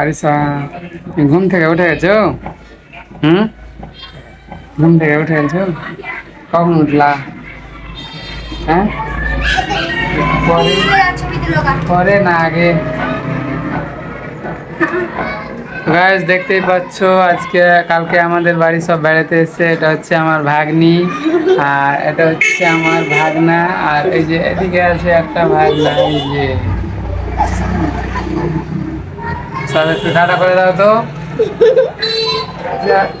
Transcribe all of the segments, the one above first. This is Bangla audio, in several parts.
আরিসা ঘুম থেকে উঠে গেছো? হুম? ঘুম থেকে উঠে গেছো? কখন উঠলা? হ্যাঁ? পরে? না আগে? গাছ দেখতেই পাচ্ছ, আজকে, কালকে আমাদের বাড়ি সব বেড়াতে এসছে। এটা হচ্ছে আমার ভাগ্নি, আর এটা হচ্ছে আমার ভাগনা, আর এই যে এদিকে আছে একটা ভাগনা, এই যে। সব একটু টাটা করে দাও তো।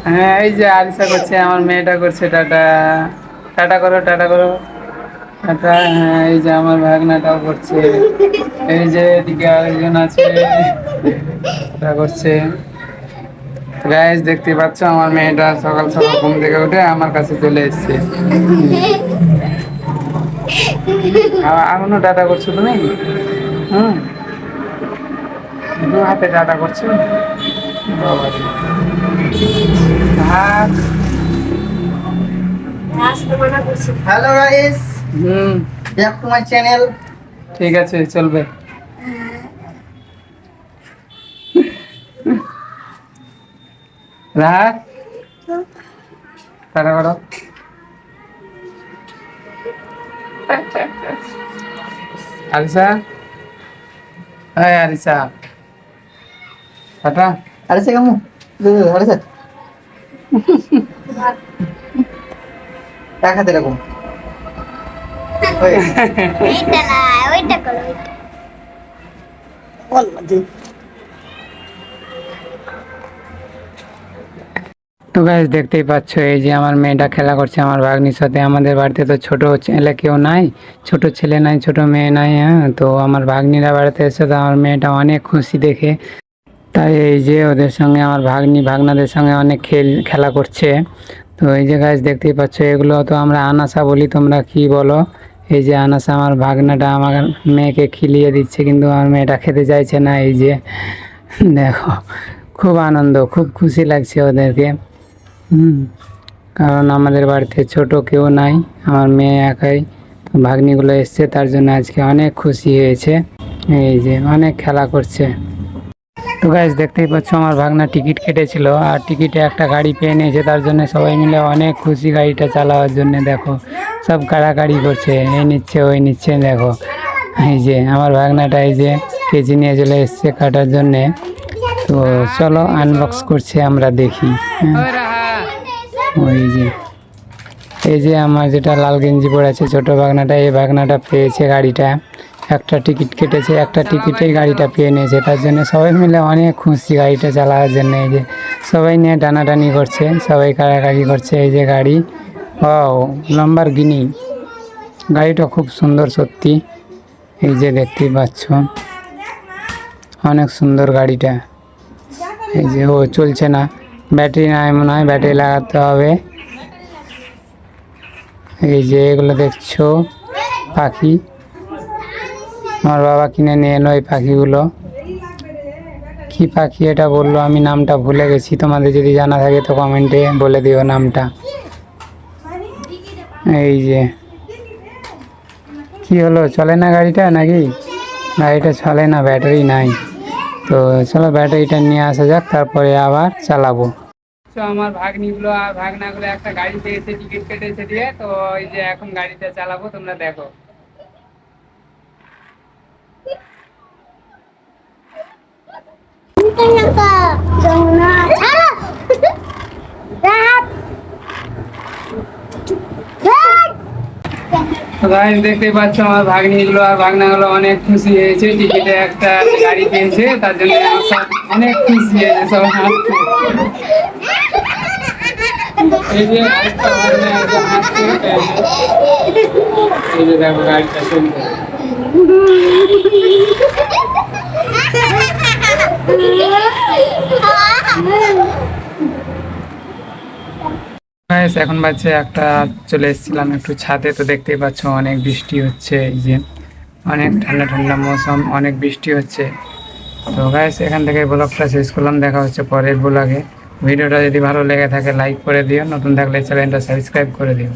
হ্যাঁ এই যে আলিসা করছে আমার মেয়েটা করছে টাটা। টাটা করো টাটা করো। টাটা হ্যাঁ এই যে আমার ভাগনাটাও করছে। এই যে এদিকে আরেকজন আছে এটা করছে। গাইজ দেখতে পাচ্ছ আমার মেয়েটা সকাল সকাল ঘুম থেকে উঠে আমার কাছে চলে এসছে। এখনও টাটা করছ তুমি? হুম। দু হাতে টাটা করছ। Hello guys. Hmm. Back to my channel. ঠিক আছে চলবে। রাত টাটা করো। আলিসা। হ্যাঁ আলিসা। গেছে। তো গাইজ দেখতেই পাচ্ছ, এই যে আমার মেয়েটা খেলা করছে আমার ভাগ্নির সাথে। আমাদের বাড়িতে তো ছোট ছেলে কেউ নাই, ছোট ছেলে নাই, ছোট মেয়ে নাই হ্যাঁ? তো আমার ভাগ্নিরা বাড়িতে এসে তো আমার মেয়েটা অনেক খুশি দেখে। তাই এই যে ওদের সঙ্গে আমার ভাগ্নি, ভাগনাদের সঙ্গে অনেক খেল, খেলা করছে। তো এই যে গাছ দেখতেই পাচ্ছ, এগুলো তো আমরা আনাসা বলি, তোমরা কি বলো? এই যে আনাসা আমার ভাগনাটা আমার মেয়েকে খিলিয়ে দিচ্ছে, কিন্তু আমার মেয়েটা খেতে চাইছে না, এই যে দেখো, খুব আনন্দ, খুব খুশি লাগছে ওদেরকে। হুম, কারণ আমাদের বাড়িতে ছোট কেউ নাই, আমার মেয়ে একাই। ভাগ্নিগুলো এসছে, তার জন্য আজকে অনেক খুশি হয়েছে। এই যে অনেক খেলা করছে। তো গাইজ দেখতেই পাচ্ছ আমার ভাগনা টিকিট কেটেছিল। আর টিকিটে একটা গাড়ি পেয়ে নিয়েছে, তার জন্য সবাই মিলে অনেক খুশি গাড়িটা চালাওয়ার জন্য, দেখো। সব কাড়াকাড়ি করছে, এই নিচ্ছে, ওই নিচ্ছে, দেখো। এই যে, আমার ভাগনাটা এই যে কেজি নিয়ে চলে এসছে কাটার জন্যে। তো চলো আনবক্স করছে, আমরা দেখি। ওই যে, এই যে আমার যেটা লাল গেঞ্জি পরে আছে, ছোট বাগনাটা এই ভাগনাটা পেয়েছে গাড়িটা। একটা টিকিট কেটেছে, একটা টিকিটেই গাড়িটা পেয়ে নিয়েছে। তার জন্য সবাই মিলে অনেক খুশি গাড়িটা চালানোর জন্য এই যে সবাই নিয়ে টানাটানি করছে, সবাই কাড়াকাড়ি করছে এই যে গাড়ি। ও লম্বার গিনি গাড়িটা খুব সুন্দর সত্যি। এই যে দেখতেই পাচ্ছ, অনেক সুন্দর গাড়িটা। এই যে ও চলছে না, ব্যাটারি নাই মনে হয়, ব্যাটারি লাগাতে হবে। এই যে এগুলো দেখছ, পাখি। আমার বাবা কিনে নিয়ে এলো এই পাখিগুলো। কি পাখি এটা বলল? আমি নামটা ভুলে গেছি। তোমাদের যদি জানা থাকে তো কমেন্টে বলে দিও নামটা। এই যে। কি হলো? চলে না গাড়িটা নাকি? গাড়িটা চলে না, ব্যাটারি নাই। তো চলো ব্যাটারিটা নিয়ে আসা যাক, তারপরে আবার চালাবো। তো আমার ভাগ্নিগুলো আর ভাগনাগুলো একটা গাড়ি পেয়েছে টিকিট কেটেছে দিয়ে, তো এই যে এখন গাড়িটা চালাবো, তোমরা দেখো ছাড়ো। রাত। রাত। তো গাইস দেখতেই পাচ্ছ আমার ভাগ্নিগুলো, আর ভাগনাগুলো অনেক খুশি হয়েছে। টিকিটে একটা গাড়ি পেয়েছে, তার জন্য সব অনেক খুশি হয়েছে সবাই হাসছে। এই যে দেখো গাড়িটা এখন বাজছে একটা, চলে এসেছিলাম একটু ছাদে, তো দেখতেই পাচ্ছ অনেক বৃষ্টি হচ্ছে, এই যে অনেক ঠান্ডা ঠান্ডা মৌসুম, অনেক বৃষ্টি হচ্ছে। তো গাইস এখান থেকে ব্লগটা শেষ করলাম, দেখা হচ্ছে পরের ব্লগে। ভিডিওটা যদি ভালো লেগে থাকে লাইক করে দিও, নতুন থাকলে চ্যানেলটা সাবস্ক্রাইব করে দিও।